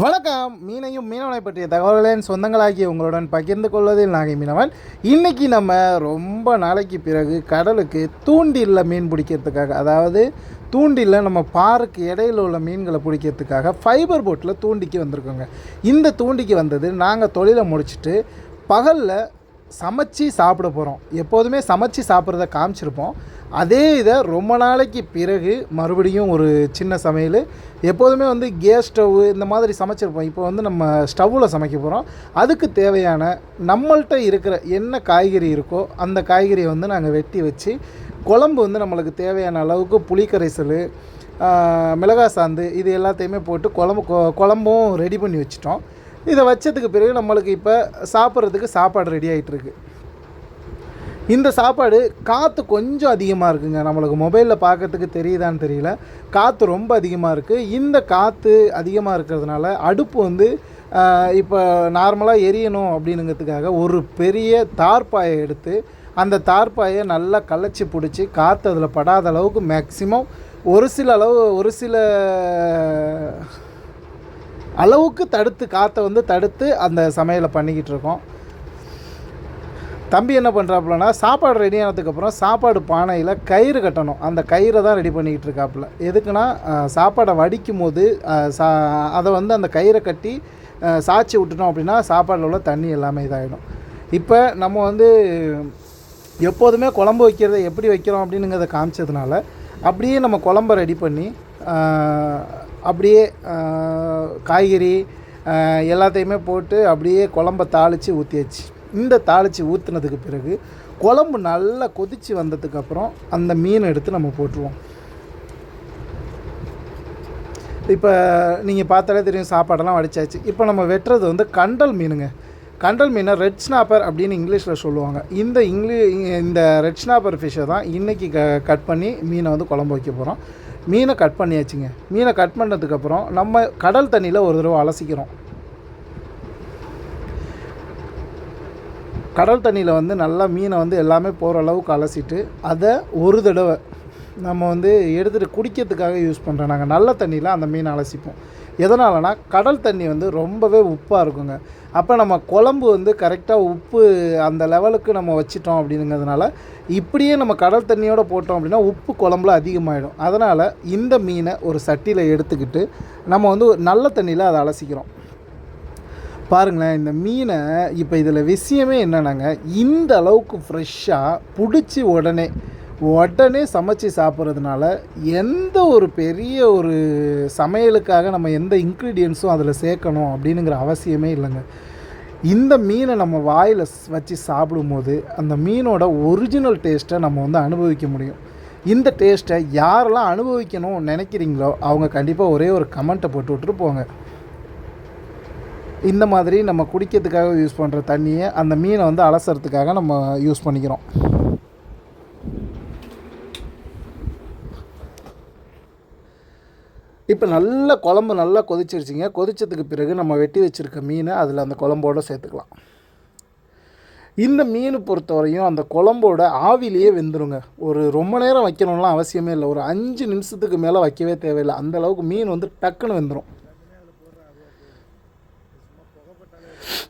வணக்கம். மீனையும் மீனவனை பற்றிய தகவல்களின் சொந்தங்களாகிய உங்களுடன் பகிர்ந்து கொள்வதில் நாகை மீனவன். இன்றைக்கி நம்ம ரொம்ப நாளைக்கு பிறகு கடலுக்கு தூண்டிலில் மீன் பிடிக்கிறதுக்காக அதாவது தூண்டிலில் நம்ம பாருக்கு இடையில உள்ள மீன்களை பிடிக்கிறதுக்காக ஃபைபர் போட்டில் தூண்டிக்கு வந்திருக்கோங்க. இந்த தூண்டிக்கு வந்தது நாங்கள் தொழிலை முடிச்சுட்டு பகலில் சமைச்சு சாப்பிட போகிறோம் எப்போதுமே சமைச்சு சாப்பிட்றத காமிச்சிருப்போம். அதே இதை ரொம்ப நாளைக்கு பிறகு மறுபடியும் ஒரு சின்ன சமையல். எப்போதுமே வந்து கேஸ் ஸ்டவ் இந்த மாதிரி சமைச்சிருப்போம். இப்போ வந்து நம்ம ஸ்டவ்வில் சமைக்க போகிறோம் அதுக்கு தேவையான நம்மள்கிட்ட இருக்கிற என்ன காய்கறி இருக்கோ அந்த காய்கறியை வந்து நாங்கள் வெட்டி வச்சு குழம்பு வந்து நம்மளுக்கு தேவையான அளவுக்கு புளிக்கரைசல் மிளகாய் சாந்து இது எல்லாத்தையுமே போட்டு குழம்பு குழம்பும் ரெடி பண்ணி வச்சிட்டோம். இதை வச்சதுக்கு பிறகு நம்மளுக்கு இப்போ சாப்பிட்றதுக்கு சாப்பாடு ரெடி ஆகிட்டுருக்கு இந்த சாப்பாடு காற்று கொஞ்சம் அதிகமாக இருக்குங்க. நம்மளுக்கு மொபைலில் பார்க்கறதுக்கு தெரியுதான்னு தெரியல. காற்று ரொம்ப அதிகமாக இருக்குது இந்த காற்று அதிகமாக இருக்கிறதுனால அடுப்பு வந்து இப்போ நார்மலாக எரியணும் அப்படின்னுங்கிறதுக்காக ஒரு பெரிய தார்ப்பாயை எடுத்து அந்த தார்ப்பாயை நல்லா கலைச்சி பிடிச்சி காற்று அதில் படாத அளவுக்கு மேக்ஸிமம் ஒரு சில அளவு ஒரு சில அளவுக்கு தடுத்து காற்றை வந்து தடுத்து அந்த சமையலை பண்ணிக்கிட்டு இருக்கோம். தம்பி என்ன பண்ணுறாப்புலனா சாப்பாடு ரெடி ஆனதுக்கப்புறம் சாப்பாடு பானையில் கயிறு கட்டணும். அந்த கயிறை தான் ரெடி பண்ணிக்கிட்டு இருக்காப்புல. எதுக்குன்னா சாப்பாடை வடிக்கும் போது சா அதை வந்து அந்த கயிறை கட்டி சாய்ச்சி விட்டுட்டோம் அப்படின்னா சாப்பாடில் உள்ள தண்ணி எல்லாமே இதாகிடும் இப்போ நம்ம வந்து எப்போதுமே குழம்பு வைக்கிறத எப்படி வைக்கிறோம் அப்படின்னுங்கிறத காமிச்சதுனால அப்படியே நம்ம குழம்ப ரெடி பண்ணி அப்படியே காய்கறி எல்லாத்தையுமே போட்டு அப்படியே குழம்ப தாளித்து ஊற்றியாச்சு இந்த தாளித்து ஊற்றுனதுக்கு பிறகு குழம்பு நல்லா கொதித்து வந்ததுக்கப்புறம் அந்த மீனை எடுத்து நம்ம போட்டுருவோம். இப்போ நீங்கள் பார்த்தாலே தெரியும் சாப்பாடெல்லாம் வடித்தாச்சு இப்போ நம்ம வெட்டுறது வந்து கண்டல் மீனுங்க. கண்டல் மீனை ரெட் ஸ்னாப்பர் அப்படின்னு இங்கிலீஷில் சொல்லுவாங்க. இந்த இங்கிலீ இந்த ரெட் ஸ்னாப்பர் ஃபிஷ்ஷை தான் இன்றைக்கி க கட் பண்ணி மீனை வந்து குழம்பு வைக்க போகிறோம் மீனை கட் பண்ணியாச்சுங்க. மீனை கட் பண்ணதுக்கப்புறம் நம்ம கடல் தண்ணியில் ஒரு தடவை அலசிக்கிறோம். கடல் தண்ணியில் வந்து நல்லா மீனை வந்து எல்லாமே போகிற அளவுக்கு அலசிட்டு அதை ஒரு தடவை நம்ம வந்து எடுத்துகிட்டு குடிக்கிறதுக்காக யூஸ் பண்ணுறோம் நாங்கள் நல்ல தண்ணியில் அந்த மீனை அலசிப்போம். எதனாலனா கடல் தண்ணி வந்து ரொம்பவே உப்பாக இருக்குங்க. அப்போ நம்ம குழம்பு வந்து கரெக்டாக உப்பு அந்த லெவலுக்கு நம்ம வச்சிட்டோம் அப்படிங்கிறதுனால இப்படியே நம்ம கடல் தண்ணியோடு போட்டோம் அப்படின்னா உப்பு குழம்புல அதிகமாகிடும் அதனால் இந்த மீனை ஒரு சட்டியில் எடுத்துக்கிட்டு நம்ம வந்து நல்ல தண்ணியில் அதை அலசிக்கிறோம். பாருங்களேன் இந்த மீனை இப்போ இதில் விஷயமே என்னென்னாங்க இந்த அளவுக்கு ஃப்ரெஷ்ஷாக பிடிச்சி உடனே உடனே சமைச்சு சாப்பிட்றதுனால எந்த ஒரு பெரிய ஒரு சமையலுக்காக நம்ம எந்த இன்க்ரீடியன்ஸும் அதில் சேர்க்கணும் அப்படின்னுங்கிற அவசியமே இல்லைங்க. இந்த மீனை நம்ம வாயில் வச்சு சாப்பிடும்போது அந்த மீனோட ஒரிஜினல் டேஸ்ட்டை நம்ம வந்து அனுபவிக்க முடியும். இந்த டேஸ்ட்டை யாரெல்லாம் அனுபவிக்கணும் நினைக்கிறீங்களோ அவங்க கண்டிப்பாக ஒரே ஒரு கமெண்ட்டை போட்டு விட்டுட்டு போங்க. இந்த மாதிரி நம்ம குடிக்கிறதுக்காக யூஸ் பண்ணுற தண்ணியை அந்த மீனை வந்து அலசறதுக்காக நம்ம யூஸ் பண்ணிக்கிறோம். இப்போ நல்ல குழம்பு நல்லா கொதிச்சிருச்சிங்க. கொதிச்சதுக்கு பிறகு நம்ம வெட்டி வச்சுருக்க மீனை அதில் அந்த குழம்போடு சேர்த்துக்கலாம். இந்த மீன் பொறுத்தவரையும் அந்த குழம்போட ஆவிலேயே வெந்துருங்க. ஒரு ரொம்ப நேரம் வைக்கணும்லாம் அவசியமே இல்லை. ஒரு அஞ்சு நிமிஷத்துக்கு மேலே வைக்கவே தேவையில்லை. அந்த அளவுக்கு மீன் வந்து டக்குன்னு வெந்துடும்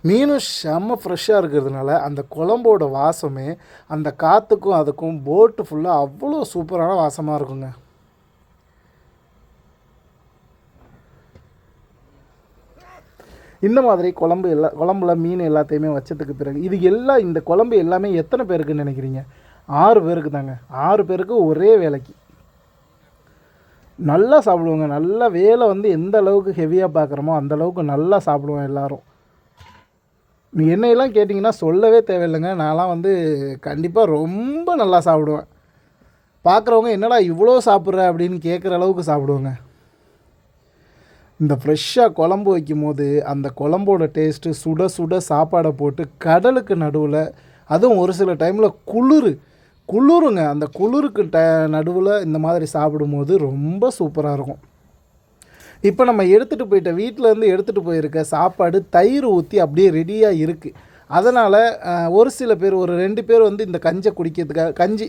மீனும் செம்ம ஃப்ரெஷ்ஷாக இருக்கிறதுனால அந்த குழம்போட வாசமே அந்த காற்றுக்கும் அதுக்கும் போட்டு ஃபுல்லாக அவ்வளோ சூப்பரான வாசமாக இருக்குங்க. இந்த மாதிரி குழம்பு எல்லா குழம்புல மீன் எல்லாத்தையுமே வச்சதுக்கு பிறகு இது எல்லாம் இந்த குழம்பு எல்லாமே எத்தனை பேருக்குன்னு நினைக்கிறீங்க? ஆறு பேருக்கு தாங்க ஆறு பேருக்கு ஒரே வேலைக்கு. நல்லா சாப்பிடுவோங்க. நல்லா வேலை வந்து எந்த அளவுக்கு ஹெவியாக பார்க்குறோமோ அந்த அளவுக்கு நல்லா சாப்பிடுவோம் எல்லோரும். நீ என்னையெல்லாம் கேட்டிங்கன்னா சொல்லவே தேவையில்லைங்க. நான்லாம் வந்து கண்டிப்பாக ரொம்ப நல்லா சாப்பிடுவேன். பார்க்குறவங்க என்னடா இவ்வளோ சாப்பிட்ற அப்படின்னு கேட்குற அளவுக்கு சாப்பிடுவோங்க. இந்த ஃப்ரெஷ்ஷாக குழம்பு வைக்கும் போது அந்த குழம்போட டேஸ்ட்டு சுட சுட சாப்பாடை போட்டு கடலுக்கு நடுவில் அதுவும் ஒரு சில டைமில் குளிர். குளிருங்க. அந்த குளிருக்கு ட நடுவில் இந்த மாதிரி சாப்பிடும்போது ரொம்ப சூப்பராக இருக்கும். இப்போ நம்ம எடுத்துகிட்டு போயிட்ட வீட்டிலேருந்து எடுத்துகிட்டு போயிருக்க சாப்பாடு தயிர் ஊற்றி அப்படியே ரெடியாக இருக்குது அதனால் ஒரு சில பேர் ஒரு ரெண்டு பேர் வந்து இந்த கஞ்சை குடிக்கிறதுக்காக கஞ்சி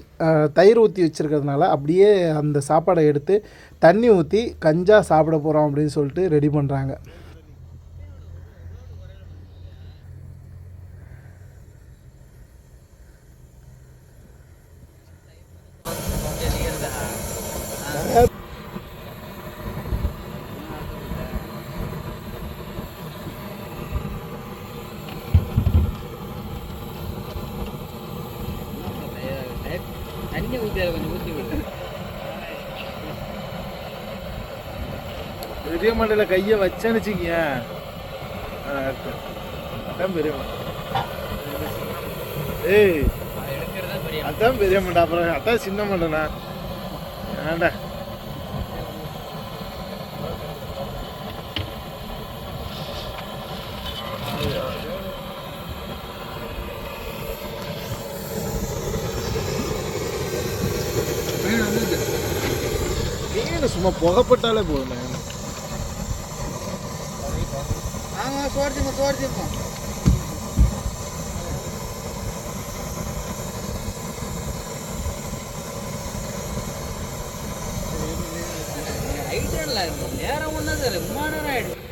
தயிர் ஊற்றி வச்சுருக்கிறதுனால அப்படியே அந்த சாப்பாடை எடுத்து தண்ணி ஊற்றி கஞ்சா சாப்பிட போகிறோம் அப்படின்னு சொல்லிட்டு ரெடி பண்ணுறாங்க தண்ணியை ஊற்றி கொஞ்சம் ஊற்றி விடு. பெரிய மண்டையில் கையை வச்சனுச்சிங்க அதான் பெரிய மண்டை ஏய் அதான் பெரிய மண்டை அப்புறம் அதான் சின்ன மண்டைண்ணா ஏன்டா? மீன் சும்மா புகப்பட்டாலே போதும் ஆமாம் சோடிச்சுமா சோடிச்சுமா நேரம் ஒன்றும் தெரியல மூணு நேரம்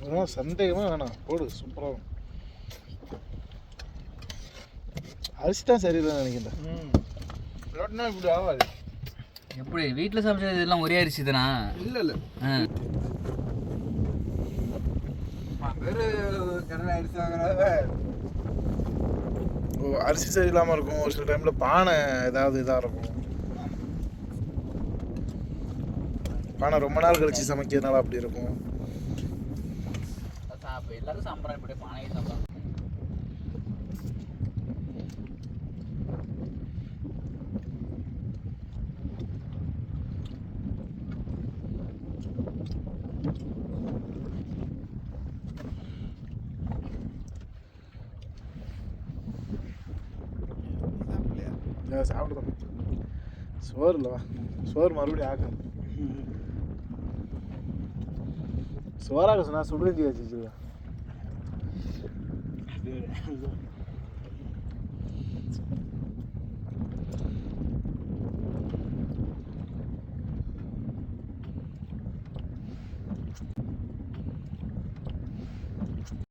அதெல்லாம் சந்தேகமே வேணாம். போடு சூப்பராக அரிசி தான் சரியில்லைன்னு நினைக்கிறேன். இல்லாட்டினா இப்படி ஆகாது. எப்படி? வீட்டில் சமைச்சது எல்லாம் ஒரே அரிசி தானா இல்லை. இல்லை ஓ அரிசி சரியில்லாமல் இருக்கும். ஒரு சில டைமில் பானை ஏதாவது இதாக இருக்கும். பானை ரொம்ப நாள் கழிச்சு சமைக்கிறதுனால அப்படி இருக்கும். எல்லாரும் இப்படி பானையை சாப்பிட்றாங்க. சாப்பிடுதான் சோறு இல்லைவா சோறு மறுபடியும் ஆக்காது சோறாக சொன்னா சுடுஞ்சி வச்சுச்சுதா Thank